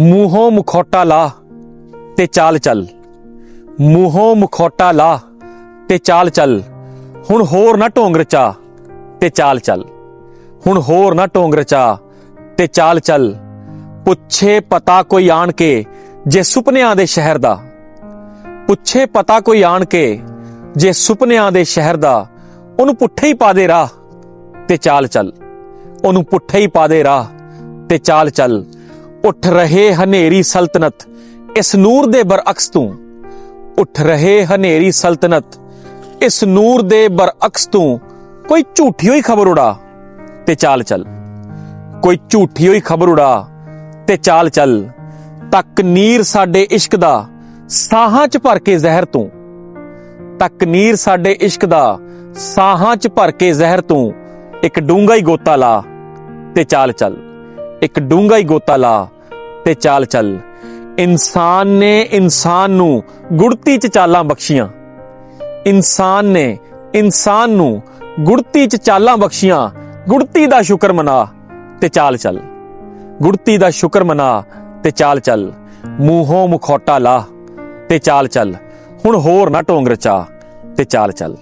ਮੂੰਹੋਂ ਮੁਖੌਟਾ ਲਾ ਤੇ ਚਾਲ ਚੱਲ। ਮੂੰਹੋਂ ਮੁਖੌਟਾ ਲਾ ਤੇ ਚਾਲ ਚੱਲ। ਹੁਣ ਹੋਰ ਨਾ ਢੋਂਗ ਰਚਾ ਤੇ ਚਾਲ ਚੱਲ। ਹੁਣ ਹੋਰ ਨਾ ਢੋਂਗ ਰਚਾ ਤੇ ਚਾਲ ਚੱਲ। ਪੁੱਛੇ ਪਤਾ ਕੋਈ ਆਣ ਕੇ ਜੇ ਸੁਪਨਿਆਂ ਦੇ ਸ਼ਹਿਰ ਦਾ। ਪੁੱਛੇ ਪਤਾ ਕੋਈ ਆਣ ਕੇ ਜੇ ਸੁਪਨਿਆਂ ਦੇ ਸ਼ਹਿਰ ਦਾ। ਉਹਨੂੰ ਪੁੱਠੇ ਹੀ ਪਾ ਦੇ ਰਾਹ ਤੇ ਚਾਲ ਚੱਲ। ਉਹਨੂੰ ਪੁੱਠੇ ਹੀ ਪਾ ਦੇ ਰਾਹ ਤੇ ਚਾਲ ਚੱਲ। ਉੱਠ ਰਹੇ ਹਨੇਰੀ ਸਲਤਨਤ, ਇਸ ਨੂਰ ਦੇ ਬਰਅਕਸ ਤੂੰ। ਉੱਠ ਰਹੇ ਹਨੇਰੀ ਸਲਤਨਤ, ਇਸ ਨੂਰ ਦੇ ਬਰਅਕਸ ਤੂੰ। ਕੋਈ ਝੂਠੀ ਹੋਈ ਖਬਰ ਉਡਾ, ਤੇ ਚਾਲ ਚੱਲ। ਕੋਈ ਝੂਠੀ ਹੋਈ ਖਬਰ ਉਡਾ, ਤੇ ਚਾਲ ਚੱਲ। ਤੱਕ ਨੀਰ ਸਾਡੇ ਇਸ਼ਕ ਦਾ, ਸਾਹਾਂ 'ਚ ਭਰ ਕੇ ਜ਼ਹਿਰ ਤੂੰ। ਤੱਕ ਨੀਰ ਸਾਡੇ ਇਸ਼ਕ ਦਾ, ਸਾਹਾਂ 'ਚ ਭਰ ਕੇ ਜ਼ਹਿਰ ਤੂੰ। ਇੱਕ ਡੂੰਗਾ ਹੀ ਗੋਤਾ ਲਾ, ਤੇ ਚਾਲ ਚੱਲ। ਇੱਕ ਡੂੰਗਾ ਹੀ ਗੋਤਾ ਲਾ ਤੇ ਚਾਲ ਚੱਲ। ਇਨਸਾਨ ਨੇ ਇਨਸਾਨ ਨੂੰ ਗੁੜਤੀ 'ਚ ਚਾਲਾਂ ਬਖਸ਼ੀਆਂ। ਇਨਸਾਨ ਨੇ ਇਨਸਾਨ ਨੂੰ ਗੁੜਤੀ 'ਚ ਚਾਲਾਂ ਬਖਸ਼ੀਆਂ। ਗੁੜਤੀ ਦਾ ਸ਼ੁਕਰ ਮਨਾ ਤੇ ਚਾਲ ਚੱਲ। ਗੁੜਤੀ ਦਾ ਸ਼ੁਕਰ ਮਨਾ ਤੇ ਚਾਲ ਚੱਲ। ਮੂੰਹੋਂ ਮੁਖੌਟਾ ਲਾ ਤੇ ਚਾਲ ਚੱਲ। ਹੁਣ ਹੋਰ ਨਾ ਢੋਂਗ ਰਚਾ ਤੇ ਚਾਲ ਚੱਲ।